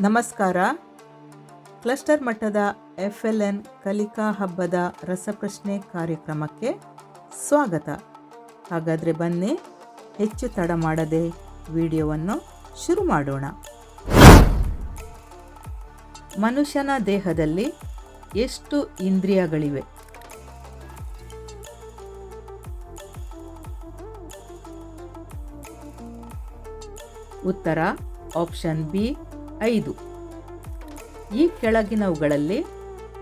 ನಮಸ್ಕಾರ. ಕ್ಲಸ್ಟರ್ ಮಟ್ಟದ F L N ಕಲಿಕಾ ಹಬ್ಬದ ರಸಪ್ರಶ್ನೆ ಕಾರ್ಯಕ್ರಮಕ್ಕೆ ಸ್ವಾಗತ. ಹಾಗಾದರೆ ಬನ್ನಿ, ಹೆಚ್ಚು ತಡ ಮಾಡದೆ ವಿಡಿಯೋವನ್ನು ಶುರು ಮಾಡೋಣ. ಮನುಷ್ಯನ ದೇಹದಲ್ಲಿ ಎಷ್ಟು ಇಂದ್ರಿಯಗಳಿವೆ? ಉತ್ತರ, ಆಪ್ಷನ್ ಬಿ ಐದು. ಈ ಕೆಳಗಿನವುಗಳಲ್ಲಿ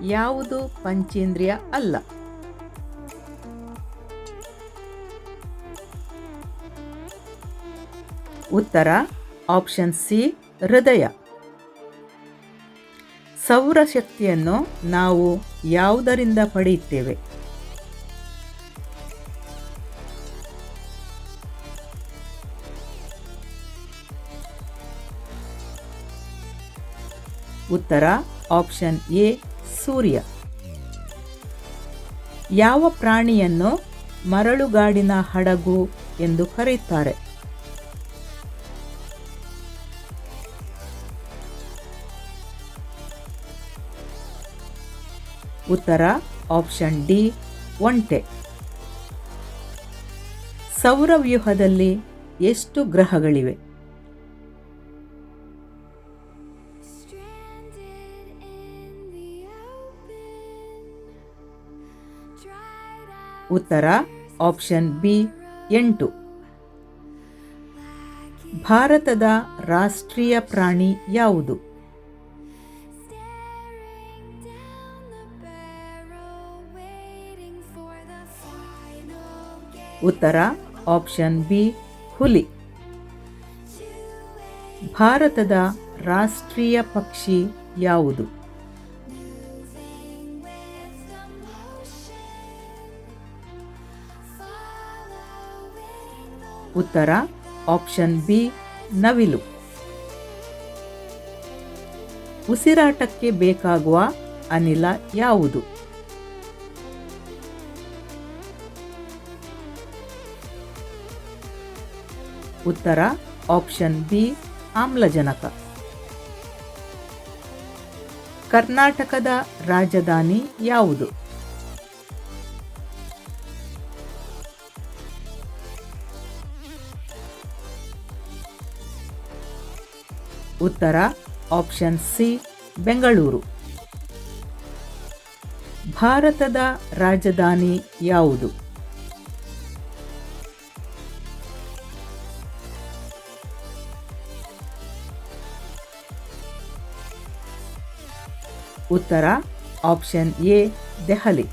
ಯಾವುದು ಪಂಚೇಂದ್ರಿಯ ಅಲ್ಲ? ಉತ್ತರ ಆಪ್ಷನ್ ಸಿ ಹೃದಯ. ಸೌರಶಕ್ತಿಯನ್ನು ನಾವು ಯಾವುದರಿಂದ ಪಡೆಯುತ್ತೇವೆ? ಉತ್ತರ ಆಪ್ಷನ್ ಎ ಸೂರ್ಯ. ಯಾವ ಪ್ರಾಣಿಯನ್ನು ಮರಳುಗಾಡಿನ ಹಡಗು ಎಂದು ಕರೆಯುತ್ತಾರೆ? ಉತ್ತರ ಆಪ್ಷನ್ ಡಿ ಒಂಟೆ. ಸೌರವ್ಯೂಹದಲ್ಲಿ ಎಷ್ಟು ಗ್ರಹಗಳಿವೆ? ಉತ್ತರ ಆಪ್ಷನ್ ಬಿ ಎಂಟು. ಭಾರತದ ರಾಷ್ಟ್ರೀಯ ಪ್ರಾಣಿ ಯಾವುದು? ಉತ್ತರ ಆಪ್ಷನ್ ಬಿ ಹುಲಿ. ಭಾರತದ ರಾಷ್ಟ್ರೀಯ ಪಕ್ಷಿ ಯಾವುದು? ಉತ್ತರ ಆಪ್ಷನ್ ಬಿ, ನವಿಲು. ಉಸಿರಾಟಕ್ಕೆ ಬೇಕಾಗುವ ಅನಿಲ ಯಾವುದು? ಉತ್ತರ ಆಪ್ಷನ್ ಬಿ, ಆಮ್ಲಜನಕ. ಕರ್ನಾಟಕದ ರಾಜಧಾನಿ ಯಾವುದು? ಉತ್ತರ ಆಪ್ಷನ್ ಸಿ ಬೆಂಗಳೂರು. ಭಾರತದ ರಾಜಧಾನಿ ಯಾವುದು? ಉತ್ತರ ಆಪ್ಷನ್ ಎ ದೆಹಲಿ.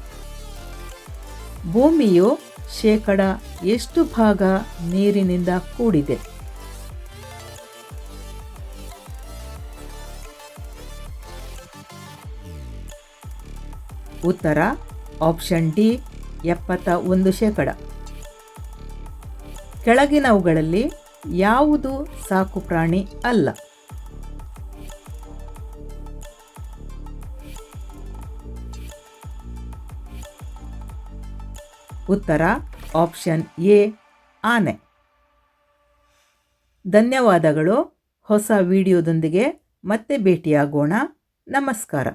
ಭೂಮಿಯು ಶೇಕಡ ಎಷ್ಟು ಭಾಗ ನೀರಿನಿಂದ ಕೂಡಿದೆ? ಉತ್ತರ ಆಪ್ಷನ್ ಡಿ ಎಪ್ಪತ್ತ ಒಂದು ಶೇಕಡ. ಕೆಳಗಿನವುಗಳಲ್ಲಿ ಯಾವುದು ಸಾಕು ಪ್ರಾಣಿ ಅಲ್ಲ? ಉತ್ತರ ಆಪ್ಷನ್ ಎ ಆನೆ. ಧನ್ಯವಾದಗಳು, ಹೊಸ ವಿಡಿಯೋದೊಂದಿಗೆ ಮತ್ತೆ ಭೇಟಿಯಾಗೋಣ. ನಮಸ್ಕಾರ.